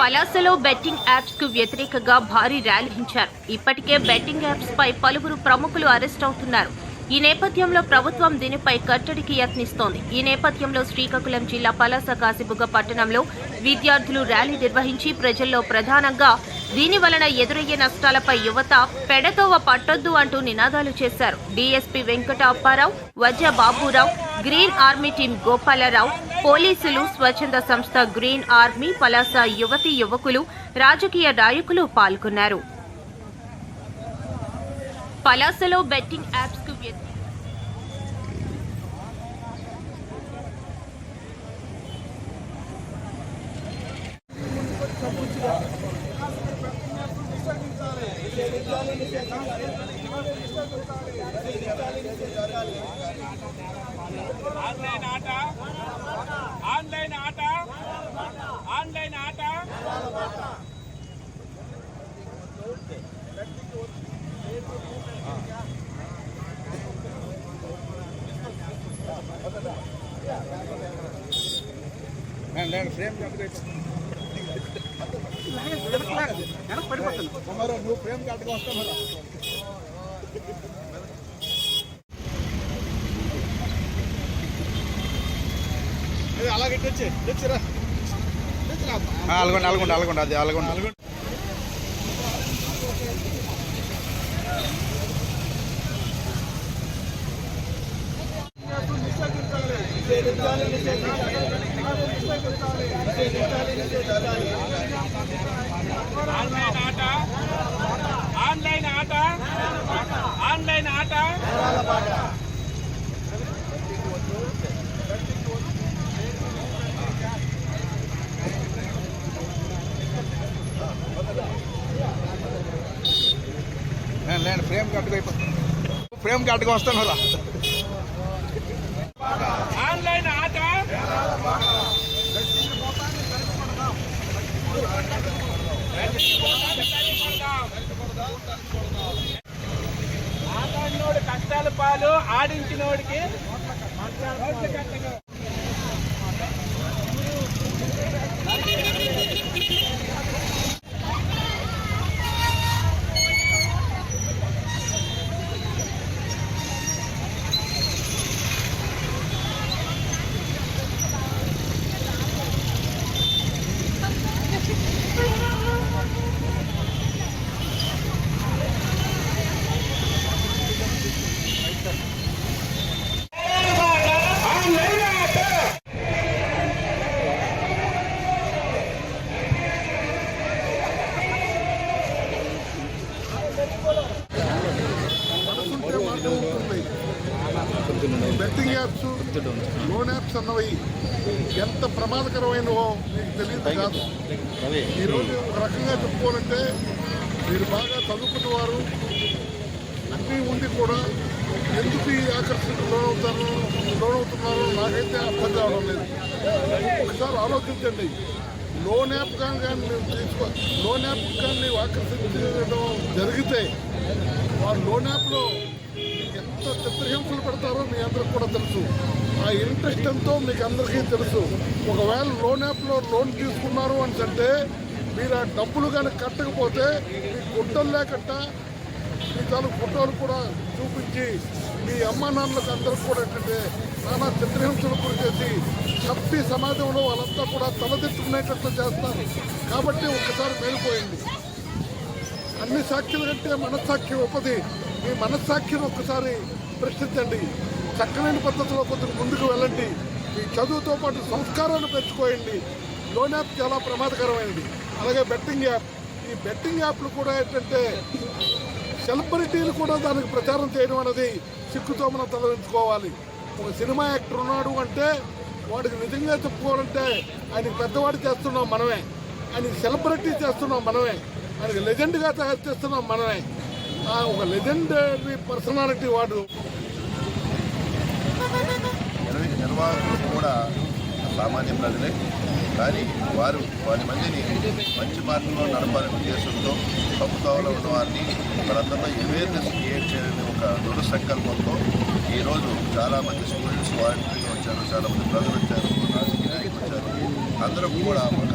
పలాసలో betting యాప్స్కు వ్యతిరేకంగా భారీ rally నిర్వహించారు ఇప్పటికే బెట్టింగ్ యాప్స్ పై పలువురు ప్రముఖులు అరెస్ట్ అవుతున్నారు. ఈ నేపథ్యంలో ప్రభుత్వం దీనిపై కట్టడికి యత్నిస్తోంది. ఈ నేపథ్యంలో శ్రీకాకుళం జిల్లా పలాస కాసిబుగ్గ పట్టణంలో విద్యార్థులు ర్యాలీ నిర్వహించి ప్రజల్లో ప్రధానంగా దీని వలన ఎదురయ్యే నష్టాలపై యువత పెడతోవ పట్టొద్దు అంటూ నినాదాలు చేశారు. DSP Venkata Apparao Vajra Baburao green army team Gopalarao పోలీసులు స్వచ్ఛంద సంస్థ గ్రీన్ ఆర్మీ పలాస యువతి యువకులు రాజకీయ నాయకులు పాల్గొన్నారు. పలాసలో బెట్టింగ్ యాప్స్కు ఆన్లైన్ ఆట. ఆన్లైన్ ఆట? ఆన్లైన్ ఆట? నువ్వు ప్రేమ కట్టుకు వస్తావు మరి అది అలాగే వచ్చి తెచ్చిరా తెచ్చిరా అలగొండ అలగొండ అలగొండ అది అలగొండ ఆన్లైన్ ఆట ఆన్లైన్ ఆట ఆన్లైన్ ఆట లేండి ఫ్రేమ్ కట్టుకు అయిపో ఫ్రేమ్ కట్టుకు వస్తాను రా. ఆన్లైన్ ఆట. ఆడినోడు కష్టాల పాలు ఆడించినోడికి బెట్టింగ్ యాప్స్ లోన్ యాప్స్ అన్నవి ఎంత ప్రమాదకరమైనవో మీకు తెలియదు కాదు. ఈరోజు ఒక రకంగా చెప్పుకోవాలంటే మీరు బాగా చదువుకున్న వారు అన్నీ ఉండి కూడా ఎందుకు ఈ ఆకర్షణకు లోనవుతారు లోనవుతున్నారో నాకైతే అర్థం కావడం లేదు. ఒకసారి ఆలోచించండి. లోన్ యాప్ కానీ కానీ తీసుకో లోన్ యాప్ కానీ ఆకర్షించడం జరిగితే వారు లోన్ యాప్లో ఎంత చిత్రహింసలు పెడతారో మీ అందరికి కూడా తెలుసు. ఆ ఇంట్రెస్ట్ ఎంతో మీకు అందరికీ తెలుసు. ఒకవేళ లోన్ యాప్లో లోన్ తీసుకున్నారు అని అంటే మీరు ఆ డబ్బులు కానీ కట్టకపోతే మీ గుడ్డలు లేకట్ట. మీ తన ఫోటోలు కూడా చూపించి మీ అమ్మ నాన్నలకు అందరికి కూడా ఏంటంటే నానా చిత్రహింసలు గురి చేసి కప్పి సమాజంలో వాళ్ళంతా కూడా తలదిట్టుకునేటట్లు చేస్తారు. కాబట్టి ఒక్కసారి మేలుపోయింది అన్ని సాక్షుల కంటే మనస్సాక్షి ఉపది. మీ మనస్సాక్షిని ఒక్కసారి ప్రశ్నించండి. చక్కనైన పద్ధతిలో కొంచెం ముందుకు వెళ్ళండి. మీ చదువుతో పాటు సంస్కారాన్ని పెంచుకోయండి. లోన్ యాప్ చాలా ప్రమాదకరమైనది. అలాగే బెట్టింగ్ యాప్. ఈ బెట్టింగ్ యాప్లు కూడా ఏంటంటే సెలబ్రిటీలు కూడా దానికి ప్రచారం చేయడం అనేది సిక్కుతో మనం తలదించుకోవాలి. ఒక సినిమా యాక్టర్ ఉన్నాడు అంటే వాడికి నిజంగా చెప్పుకోవాలంటే ఆయనకి పెద్దవాడు చేస్తున్నాం మనమే. ఆయనకి సెలబ్రిటీ చేస్తున్నాం మనమే. ఆయనకి లెజెండ్గా తయారు చేస్తున్నాం మనమే. ఒక లెజెండరీ పర్సనాలిటీ వాడు. నిర్వాహకులు కూడా సామాన్య ప్రజలే. కానీ వారు వారి మందిని మంచి మార్గంలో నడపాలనే ఉద్దేశంతో ప్రభుత్వంలో ఉన్న వారిని వారందరిలో అవేర్నెస్ క్రియేట్ చేయాలనే ఒక దృఢ సంకల్పంతో ఈరోజు చాలామంది స్టూడెంట్స్ వాలంటీర్లు వచ్చారు చాలామంది ప్రజలు వచ్చారు రాజకీయ నాయకులు వచ్చారు. అందరూ కూడా ఒక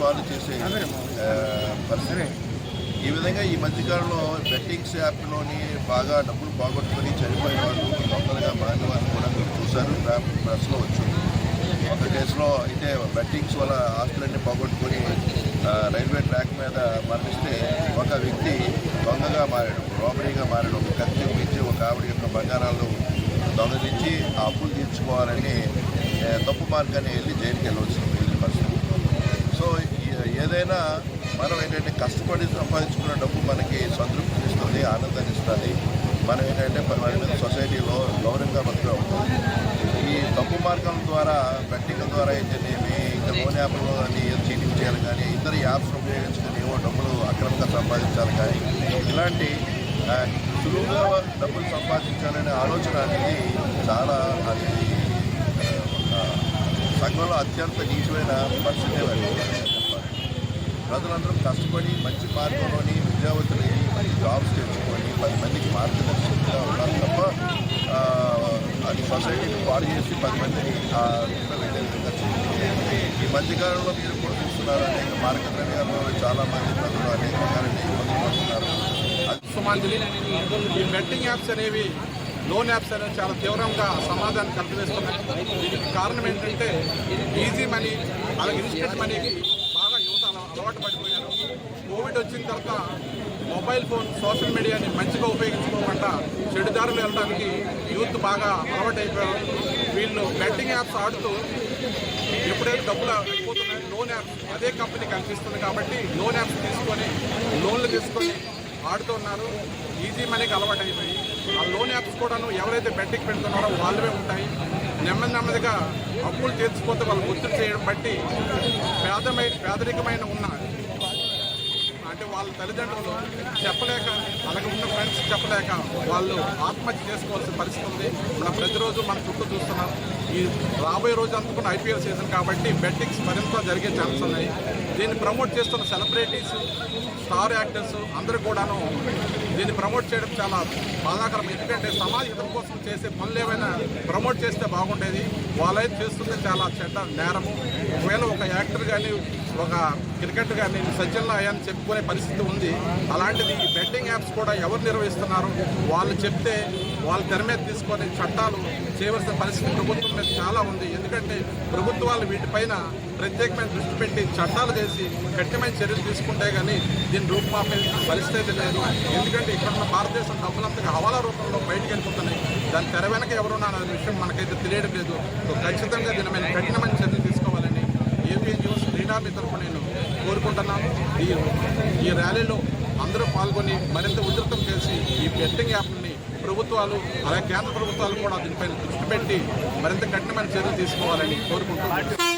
పాలు చేసే పరిస్థితి. ఈ విధంగా ఈ మధ్యకాలంలో బెట్టింగ్స్ యాప్లోని బాగా డబ్బులు పోగొట్టుకొని చనిపోయిన వాళ్ళు దొంగలుగా మారిన వాళ్ళు కూడా మీరు చూశారు ప్రెస్లో వచ్చింది. ఒక కేసులో అయితే బెట్టింగ్స్ వల్ల ఆస్తులన్నీ పోగొట్టుకొని రైల్వే ట్రాక్ మీద మరణిస్తే ఒక వ్యక్తి దొంగగా మారాడు రాబరీగా మారాడు. ఒక కత్తి చూపించి ఒక ఆవిడ యొక్క బంగారాలు దొంగలించి ఆ అప్పులు తీర్చుకోవాలని తప్పు మార్గాన్ని వెళ్ళి జైలుకి వెళ్ళవలసిన సో ఏదైనా మనం ఏంటంటే కష్టపడి సంపాదించుకున్న డబ్బు మనకి సంతృప్తిని ఇస్తుంది ఆనందాన్ని ఇస్తుంది. మనం ఏంటంటే మన మీద సొసైటీలో గౌరవంగా బతుకుతూ ఉంటుంది ఈ తప్పు మార్గం ద్వారా బెట్టింగ్ ద్వారా అయితేనేమి ఇంకా లోన్ యాప్లో అని చీటింగ్ చేయాలి కానీ ఇతర యాప్స్ ఉపయోగించుకొని ఏవో డబ్బులు అక్రమంగా సంపాదించాలి కానీ ఇలాంటి సులువుగా డబ్బులు సంపాదించాలనే ఆలోచన అనేది చాలా అది సంఘంలో అత్యంత నీచమైన పరిస్థితి ప్రజలందరూ కష్టపడి మంచి మార్గంలోని విద్యావంతులు మంచి జాబ్స్ తెచ్చుకొని పది మందికి మార్గదర్శకంగా ఉండాలి తప్ప అది సొసైటీని పాడు చేసి పది మందిని వెళ్ళే విధంగా ఈ మధ్యకాలంలో మీరు కూడా చూస్తున్నారు అనేక మార్గద్రవ్యాల్లో చాలా మంది ప్రజలు అనేక రకాలైన ఇబ్బందులు పడుతున్నారు. అది ఈ బెట్టింగ్ యాప్స్ అనేవి లోన్ యాప్స్ అనేవి చాలా తీవ్రంగా సమాజాన్ని కల్పిస్తున్నాయి దీనికి కారణం ఏంటంటే ఈజీ మనీ అలాగే ఇన్స్టెంట్ మనీకి బాగా యువత అలవాటు పడిపోయారు. కోవిడ్ వచ్చిన తర్వాత మొబైల్ ఫోన్ సోషల్ మీడియాని మంచిగా ఉపయోగించుకోకుండా చెడుదారులు వెళ్ళడానికి యూత్ బాగా అలవాటు అయిపోయారు వీళ్ళు బెట్టింగ్ యాప్స్ ఆడుతూ ఎప్పుడైతే డబ్బులు అయిపోతున్నాయి. లోన్ యాప్స్ అదే కంపెనీ కనిపిస్తుంది కాబట్టి లోన్ యాప్స్ తీసుకొని లోన్లు తీసుకొని ఆడుతున్నారు ఈజీ మనీకి అలవాటు అయిపోయి ఆ లోన్ యాప్స్ కూడాను ఎవరైతే బెట్టింగ్ పెడుతున్నారో వాళ్ళవే ఉంటాయి. నెమ్మది నెమ్మదిగా అప్పులు తీర్చిపోతే వాళ్ళు ఒత్తిడి చేయడం బట్టి పేదమై పేదరికమైన ఉన్న అంటే వాళ్ళ తల్లిదండ్రులు చెప్పలేక అలాగే ఉన్న ఫ్రెండ్స్ చెప్పలేక వాళ్ళు ఆత్మహత్య చేసుకోవాల్సిన పరిస్థితి ఉంది. మనం ప్రతిరోజు మన చుట్టూ చూస్తున్నాం. ఈ రాబోయే రోజు అనుకున్న ఐపీఎల్ సీజన్ కాబట్టి బెట్టింగ్స్ మరింత జరిగే ఛాన్స్ ఉన్నాయి. దీన్ని ప్రమోట్ చేస్తున్న సెలబ్రిటీస్ స్టార్ యాక్టర్స్ అందరూ కూడాను దీన్ని ప్రమోట్ చేయడం చాలా బాధాకరం. ఎందుకంటే సమాజ హితం కోసం చేసే పనులు ఏమైనా ప్రమోట్ చేస్తే బాగుండేది. వాళ్ళైతే చేస్తుంది చాలా చెడ్డ నేరము. ఒకవేళ ఒక యాక్టర్ కానీ ఒక క్రికెట్గా నేను సజ్జల్లో అయ్యాన్ని చెప్పుకునే పరిస్థితి ఉంది. అలాంటిది ఈ బెట్టింగ్ యాప్స్ కూడా ఎవరు నిర్వహిస్తున్నారు? వాళ్ళు చెప్తే వాళ్ళ తెర మీద తీసుకొని చట్టాలు చేయవలసిన పరిస్థితి ప్రభుత్వం మీద చాలా ఉంది. ఎందుకంటే ప్రభుత్వాలు వీటిపైన ప్రత్యేకమైన దృష్టి పెట్టి చట్టాలు చేసి కఠినమైన చర్యలు తీసుకుంటే కానీ దీని రూపుమాపే పరిస్థితి లేదు. ఎందుకంటే ఇక్కడ ఉన్న భారతదేశం డబ్బులంతగా హవాలా రూపంలో బయటకు వెళ్ళిపోతున్నాయి. దాని తెర వెనక ఎవరున్నారు అనే విషయం మనకైతే తెలియడం లేదు. ఖచ్చితంగా దీని మీద కఠినమైన చర్యలు అధికారుల తరఫున నేను కోరుకుంటున్నాను. ఈ ఈ ర్యాలీలో అందరూ పాల్గొని మరింత ఉధృతం చేసి ఈ బెట్టింగ్ యాప్ని ప్రభుత్వాలు అలాగే కేంద్ర ప్రభుత్వాలు కూడా దీనిపైన దృష్టి పెట్టి మరింత కఠినమైన చర్యలు తీసుకోవాలని కోరుకుంటున్నాను.